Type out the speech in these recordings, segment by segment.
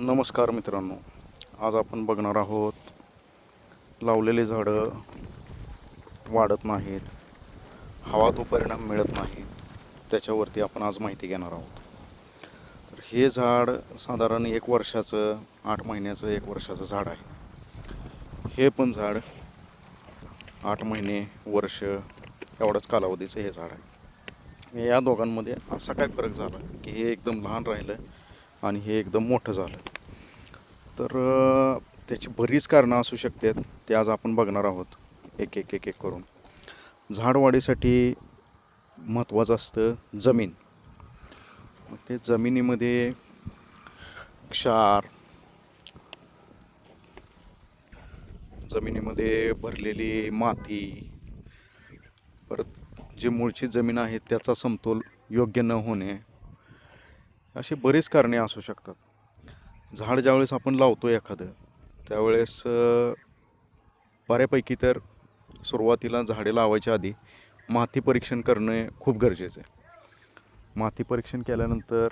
नमस्कार मित्रांनो. आज आपण बघणार आहोत लावलेले झाडं वाढत नाहीत हवा तो परिणाम मिळत नाही त्याच्यावरती आपण आज माहिती घेणार आहोत. तर हे झाड साधारण एक वर्षाचं आठ महिन्याचं एक वर्षाचं झाड आहे. हे पण झाड आठ महिने वर्ष एवढाच कालावधीचं हे झाड आहे. या दोघांमध्ये असा काय फरक झाला की हे एकदम लहान राहिलं आणि हे एकदम मोठं झालं. तर त्याची बरीच कारणं असू शकतात ते आज आपण बघणार आहोत. एक एक एक एक करून. झाडवाढीसाठी महत्त्वाचं असतं जमीन. मग ते जमिनीमध्ये क्षार जमिनीमध्ये भरलेली माती परत जी मूळची जमीन आहे त्याचा समतोल योग्य न होणे अशी बरीच कारणे असू शकतात. झाड ज्यावेळेस आपण लावतो एखादं त्यावेळेस बऱ्यापैकी तर सुरुवातीला झाडे लावायच्या आधी माती परीक्षण करणे खूप गरजेचं आहे. माती परीक्षण केल्यानंतर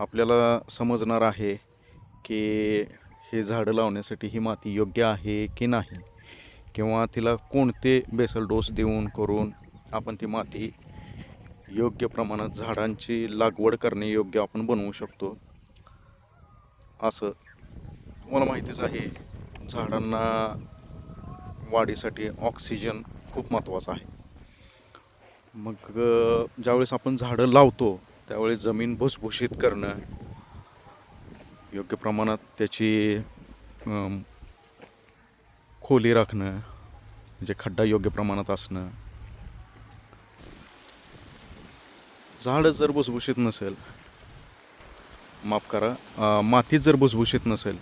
आपल्याला समजणार आहे की हे झाडं लावण्यासाठी ही माती योग्य आहे की नाही किंवा तिला कोणते बेसल डोस देऊन करून आपण ती माती योग्य प्रमाणात झाडांची लागवड करणे योग्य आपण बनवू शकतो. असं तुम्हाला माहितीच आहे झाडांना वाढीसाठी ऑक्सिजन खूप महत्त्वाचा आहे. मग ज्यावेळेस आपण झाडं लावतो त्यावेळेस जमीन भुसभुशीत करणं योग्य प्रमाणात त्याची खोली राखणं म्हणजे खड्डा योग्य प्रमाणात असणं झाड जर भुसभुशीत नसेल माफ करा माती जर भुसभुशीत नसेल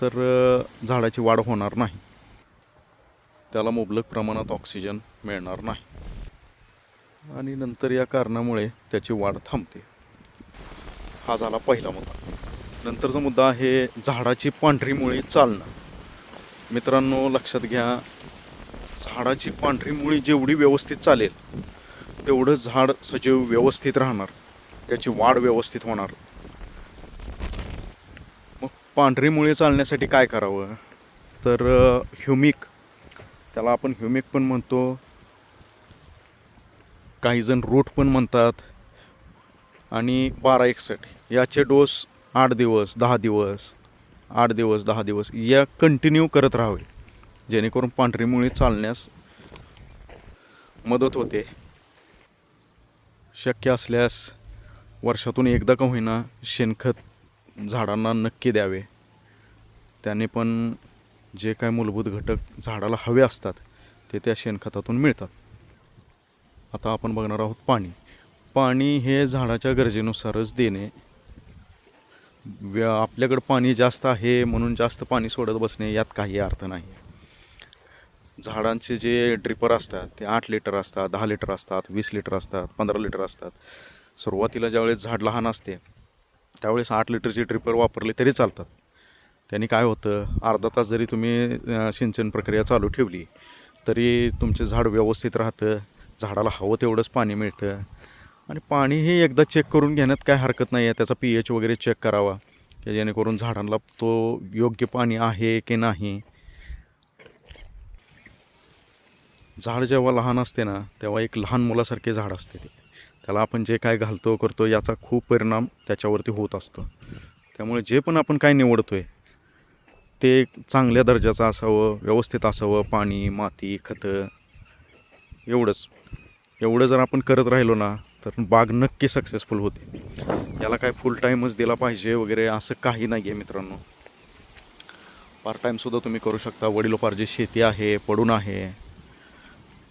तर झाडाची वाढ होणार नाही. त्याला मुबलक प्रमाणात ऑक्सिजन मिळणार नाही. आणि नंतर या कारणामुळे त्याची वाढ थांबते. हा झाला पहिला मुद्दा. नंतरचा मुद्दा आहे झाडाची पांढरी मुळी चालणं. मित्रांनो लक्षात घ्या झाडाची पांढरी मुळी जेवढी व्यवस्थित चालेल तेवढं झाड सजीव व्यवस्थित राहणार त्याची वाढ व्यवस्थित होणार. मग पांढरी मुळे चालण्यासाठी काय करावं? तर ह्युमिक त्याला आपण ह्युमिक पण म्हणतो. काही जण रूट पण म्हणतात. आणि बारा एकसठ याचे डोस आठ दिवस दहा दिवस आठ दिवस दहा दिवस या कंटिन्यू करत राहावे. जेणेकरून पांढरी मुळे चालण्यास मदत होते. शक्य असल्यास वर्षातून एकदा का होईना शेणखत झाडांना नक्की द्यावे. त्याने पण जे काय मूलभूत घटक झाडाला हवे असतात ते त्या शेणखतातून मिळतात. आता आपण बघणार आहोत पाणी. पाणी हे झाडाच्या गरजेनुसारच देणे. व्य आपल्याकडं पाणी जास्त आहे म्हणून जास्त पाणी सोडत बसणे यात काही अर्थ नाही. झाडांचे जे ड्रिपर असतात ते आठ लिटर असतात दहा लिटर असतात वीस लिटर असतात पंधरा लिटर असतात. सुरुवातीला ज्यावेळेस झाड लहान असते त्यावेळेस आठ लिटरचे ड्रिपर वापरले तरी चालतात. त्यांनी काय होतं अर्धा तास जरी तुम्ही सिंचन प्रक्रिया चालू ठेवली तरी तुमचे झाड व्यवस्थित राहतं झाडाला हवं तेवढंच पाणी मिळतं. आणि पाणी हे एकदा चेक करून घेण्यात काय हरकत नाही आहे त्याचा पी एच वगैरे चेक करावा की जेणेकरून झाडांना तो योग्य पाणी आहे की नाही. झाड जेव्हा लहान असते ना तेव्हा एक लहान मुलासारखे झाड असते ते. त्याला आपण जे काय घालतो करतो याचा खूप परिणाम त्याच्यावरती होत असतो. त्यामुळे जे पण आपण काय निवडतो आहे ते चांगल्या दर्जाचं असावं व्यवस्थित असावं पाणी माती खतं एवढंच. एवढं जर आपण करत राहिलो ना तर बाग नक्की सक्सेसफुल होते. याला काय फुल टाईमच दिला पाहिजे वगैरे असं काही नाही आहे मित्रांनो पार्ट टाईमसुद्धा तुम्ही करू शकता. वडिलोपार्जित शेती आहे पडून आहे.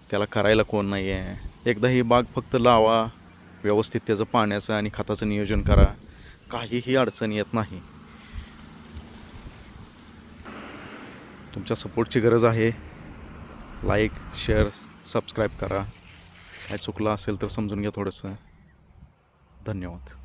त्याला करायला कोण नाही आहे एकदा ही बाग फक्त लावा व्यवस्थित त्याचं पाण्याचं आणि खताचं नियोजन करा. काहीही अडचण येत नाही. तुमच्या सपोर्टची गरज आहे. लाईक शेअर सबस्क्राईब करा. काय चुकलं असेल तर समजून घ्या थोडंसं. धन्यवाद.